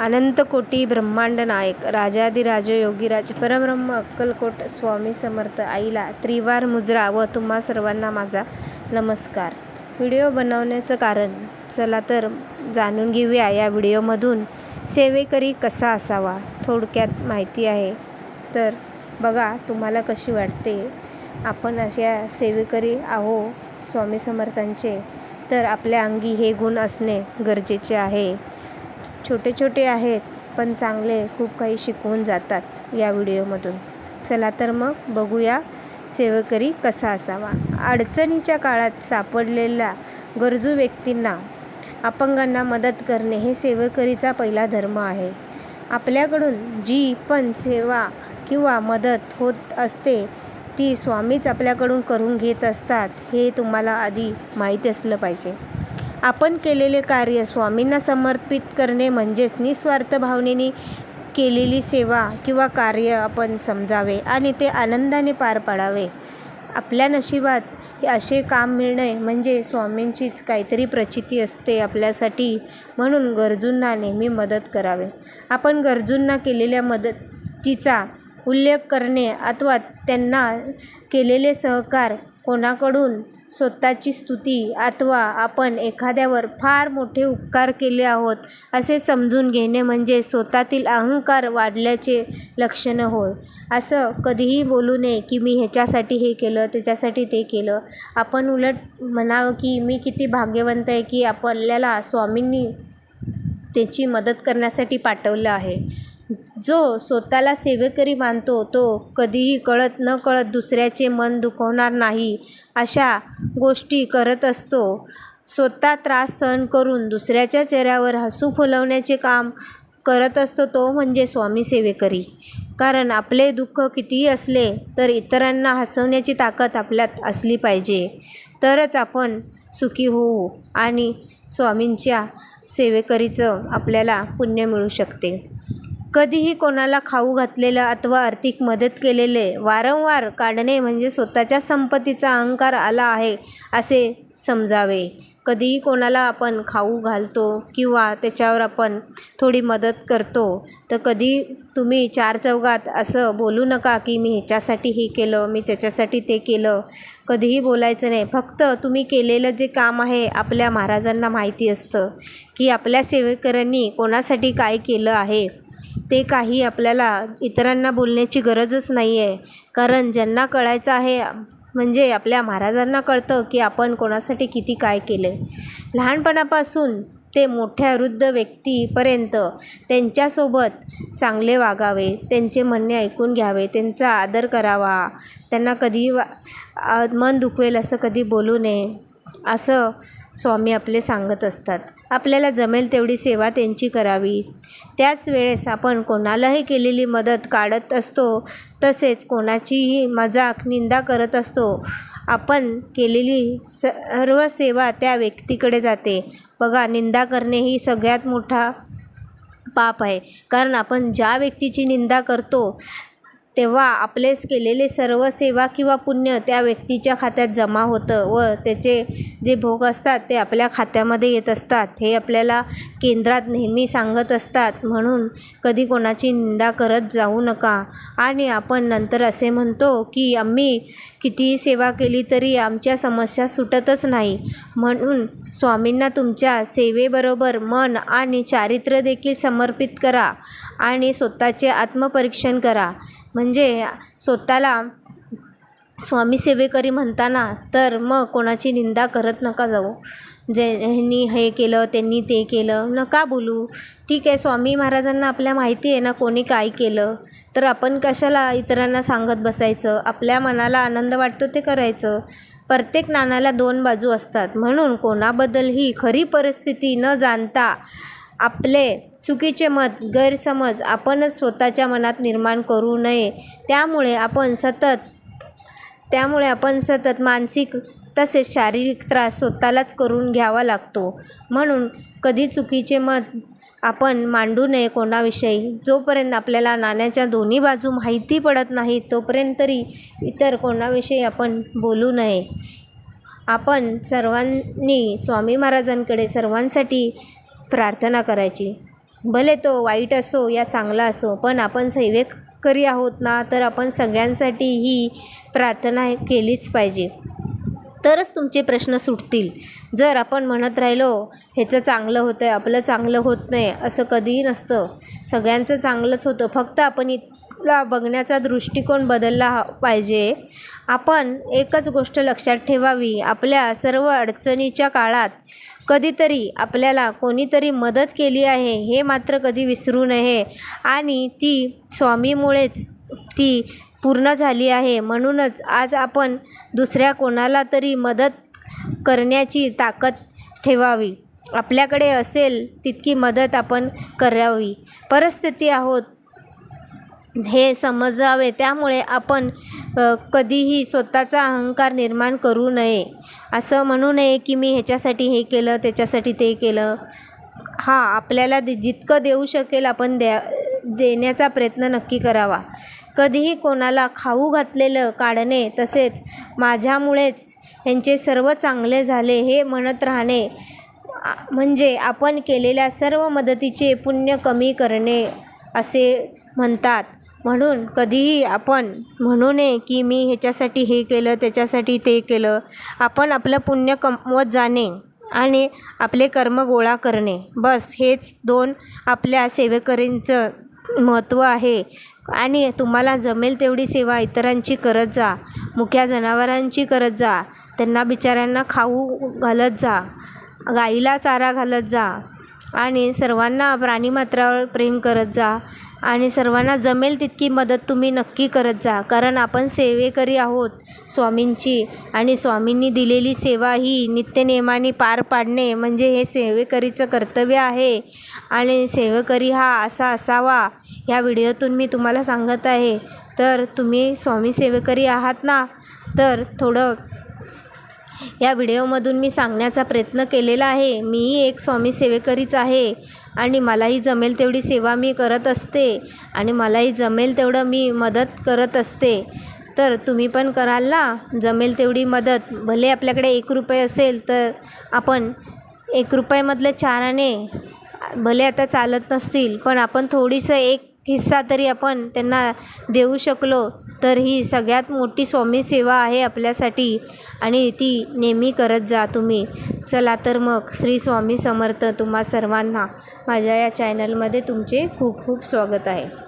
अनंतकोटी ब्रह्मांड नायक राजाधिराज योगीराज परब्रह्म अक्कलकोट स्वामी समर्थ आईला त्रिवार मुजरा व तुम्हा सर्वांना माझा नमस्कार. व्हिडिओ बनवण्याचं कारण चला तर जाणून घेऊया या व्हिडिओमधून. सेवेकरी कसा असावा थोडक्यात माहिती आहे. तर बघा तुम्हाला कशी वाटते? आपण अशा सेवेकरी आहो स्वामी समर्थांचे. तर आपल्या अंगी हे गुण असणे गरजेचे आहे. छोटे छोटे आहेत पण चांगले खूप काही शिकवून जातात या व्हिडिओमधून. चला तर मग बघूया सेवकरी कसा असावा. अडचणीच्या काळात सापडलेल्या गरजू व्यक्तींना अपंगांना मदत करणे हे सेवकरीचा पहिला धर्म आहे. आपल्याकडून जी पण सेवा किंवा मदत होत असते ती स्वामीच आपल्याकडून करून घेत असतात हे तुम्हाला आधी माहीत असलं पाहिजे. आपण केलेले कार्य स्वामींना समर्पित करणे म्हणजेच निस्वार्थ भावनेने केलेली सेवा किंवा कार्य आपण समजावे आणि ते आनंदाने पार पाडावे. आपल्या नशिबात हे असे काम मिळणे म्हणजे स्वामींचीच काहीतरी प्रचिती असते आपल्यासाठी म्हणून गरजूंना नेहमी मदत करावे. आपण गरजूंना केलेल्या मदतीचा उल्लेख करणे अथवा त्यांना केलेले सहकार कोणाकडून स्वतःची स्तुती अथवा आपण एखाद्यावर फार मोठे उपकार केले आहोत असे समजून घेणे म्हणजे स्वतःतील अहंकार वाढल्याचे लक्षणं होय. असं कधीही बोलू नये की मी ह्याच्यासाठी हे केलं त्याच्यासाठी ते केलं. आपण उलट म्हणावं की मी किती भाग्यवंत आहे की आपल्याला स्वामींनी त्याची मदत करण्यासाठी पाठवलं आहे. जो स्वतःला सेवेकरी मानतो तो कधीही कळत न कळत दुसऱ्याचे मन दुखवणार नाही अशा गोष्टी करत असतो. स्वतः त्रास सहन करून दुसऱ्याच्या चेहऱ्यावर हसू फुलवण्याचे काम करत असतो तो म्हणजे स्वामी सेवेकरी. कारण आपले दुःख कितीही असले तर इतरांना हसवण्याची ताकद आपल्यात असली पाहिजे. तरच आपण सुखी होऊ आणि स्वामींच्या सेवेकरीचं आपल्याला पुण्य मिळू शकते. कधीही कोणाला खाऊ घातलेलं अथवा आर्थिक मदत केलेले वारंवार काढणे म्हणजे स्वतःच्या संपत्तीचा अहंकार आला आहे असे समजावे. कधीही कोणाला आपण खाऊ घालतो किंवा त्याच्यावर आपण थोडी मदत करतो तर कधी तुम्ही चार चौघात असं बोलू नका की मी ह्याच्यासाठी हे केलं मी त्याच्यासाठी ते केलं. कधीही बोलायचं नाही. फक्त तुम्ही केलेलं जे काम आहे आपल्या महाराजांना माहिती असतं की आपल्या सेवेकऱ्यांनी कोणासाठी काय केलं आहे. ते काही आपल्याला इतरांना बोलण्याची गरजच नाही आहे कारण ज्यांना कळायचं आहे म्हणजे आपल्या महाराजांना कळतं की आपण कोणासाठी किती काय केलं आहे लहानपणापासून ते मोठ्या वृद्ध व्यक्तीपर्यंत त्यांच्यासोबत चांगले वागावे त्यांचे म्हणणे ऐकून घ्यावे त्यांचा आदर करावा त्यांना कधी वा मन दुखवेल असं कधी बोलू नये असं स्वामी आपले सांगत असतात. आपल्याला जमेल तेवढी सेवा त्यांची करावी. त्याच वेळेस आपण कोणालाही केलेली मदत काढत असतो तसेच कोणाचीही मजाक निंदा करत असतो. आपण केलेली सर्व सेवा त्या व्यक्तीकडे जाते. बघा निंदा करणे ही सगळ्यात मोठा पाप आहे. कारण आपण ज्या व्यक्तीची निंदा करतो तेव्हा आपलेच केलेले सर्व सेवा किंवा पुण्य त्या व्यक्तीच्या खात्यात जमा होतं व त्याचे जे भोग असतात ते आपल्या खात्यामध्ये येत असतात. हे आपल्याला केंद्रात नेहमी सांगत असतात. म्हणून कधी कोणाची निंदा करत जाऊ नका. आणि आपण नंतर असे म्हणतो की आम्ही कितीही सेवा केली तरी आमच्या समस्या सुटतच नाही. म्हणून स्वामींना तुमच्या सेवेबरोबर मन आणि चारित्र्य देखील समर्पित करा आणि स्वतःचे आत्मपरीक्षण करा. म्हणजे स्वतःला स्वामी सेवेकरी म्हणताना तर मग कोणाची निंदा करत नका जाऊ. ज्यांनी हे केलं त्यांनी ते केलं. नका बोलू. ठीक आहे स्वामी महाराजांना आपल्या माहिती आहे ना कोणी काय केलं. तर आपण कशाला इतरांना सांगत बसायचं? आपल्या मनाला आनंद वाटतो ते करायचं. प्रत्येक नाण्याला दोन बाजू असतात. म्हणून कोणाबद्दल ही खरी परिस्थिती न जाणता आपले चुकीचे मत गैरसमज आपणच स्वतःच्या मनात निर्माण करू नये. त्यामुळे आपण सतत त्यामुळे आपण सतत मानसिक तसेच शारीरिक त्रास स्वतःलाच करून घ्यावा लागतो. म्हणून कधी चुकीचे मत आपण मांडू नये कोणाविषयी. जोपर्यंत आपल्याला नाण्याच्या दोन्ही बाजू माहिती पडत नाही तोपर्यंत तरी इतर कोणाविषयी आपण बोलू नये. आपण सर्वांनी स्वामी महाराजांकडे सर्वांसाठी प्रार्थना करायची. भले तो वाईट असो या चांगला असो पण आपण सेवेकरी आहोत ना तर आपण सगळ्यांसाठी ही प्रार्थना केलीच पाहिजे. तरच तुमचे प्रश्न सुटतील. जर आपण म्हणत राहिलो ह्याचं चांगलं होतं आहे आपलं चांगलं होत नाही असं कधीही नसतं. सगळ्यांचं चांगलंच होतं. फक्त आपण इथला बघण्याचा दृष्टिकोन बदलला हा- पाहिजे. आपण एकच गोष्ट लक्षात ठेवावी. आपल्या सर्व अडचणीच्या काळात कधीतरी आपल्याला कोणीतरी मदत केली आहे हे मात्र कधी विसरू नये. आणि ती स्वामीमुळेच ती पूर्ण झाली आहे. म्हणूनच आज आपण दुसऱ्या कोणाला तरी मदत करण्याची ताकद ठेवावी. आपल्याकडे असेल तितकी मदत आपण करावी. परिस्थिती आहोत हे समजावे. त्यामुळे आपण कधीही स्वतःचा अहंकार निर्माण करू नये. असं म्हणू नये की मी ह्याच्यासाठी हे केलं त्याच्यासाठी ते केलं. हां आपल्याला दि जितकं देऊ शकेल आपण द्या देण्याचा प्रयत्न नक्की करावा. कधीही कोणाला खाऊ घातलेलं काढणे तसेच माझ्यामुळेच यांचे सर्व चांगले झाले हे म्हणत राहणे म्हणजे आपण केलेल्या सर्व मदतीचे पुण्य कमी करणे असे म्हणतात. म्हणून कधीही आपण म्हणू नये की मी ह्याच्यासाठी हे केलं त्याच्यासाठी ते केलं. आपण आपलं पुण्य कमवत जाणे आणि आपले कर्म गोळा करणे. बस हेच दोन आपल्या सेवेकरींचं महत्त्व आहे. आणि तुम्हाला जमेल तेवढी सेवा इतरांची करत जा. मुक्या जनावरांची करत जा. त्यांना बिचाऱ्यांना खाऊ घालत जा. गाईला चारा घालत जा. आणि सर्वांना प्राणीमात्रावर प्रेम करत जा. आणि सर्वांना जमेल तितकी मदत तुम्ही नक्की करत जा. कारण आपण सेवेकरी आहोत स्वामींची. आणि स्वामींनी दिलेली सेवा ही नित्यनियमाने पार पाडणे म्हणजे हे सेवेकरीचं कर्तव्य आहे. आणि सेवेकरी हा असा असावा. ह्या व्हिडिओतून मी तुम्हाला सांगत आहे. तर तुम्ही स्वामी सेवेकरी आहात ना? तर थोडं या व्हिडिओमधून मी सांगण्याचा प्रयत्न केलेला आहे. मीही एक स्वामी सेवेकरीच आहे आणि मलाही जमेल तेवढी सेवा मी करत असते आणि मलाही जमेल तेवढं मी मदत करत असते. तर तुम्ही पण कराल ना? जमेल तेवढी मदत. भले आपल्याकडे एक रुपये असेल तर आपण एक रुपयामधल्या चार आणे भले आता चालत नसतील पण आपण थोडीसं एक हिस्सा तरी आपण त्यांना देऊ शकलो तर ही सगळ्यात मोठी स्वामी सेवा आहे आपल्यासाठी आणि ती नेहमी करत जा तुम्ही. चला तर मग श्री स्वामी समर्थ तुम्हा सर्वांना माझ्या या चॅनलमध्ये तुमचे खूप खूप स्वागत आहे.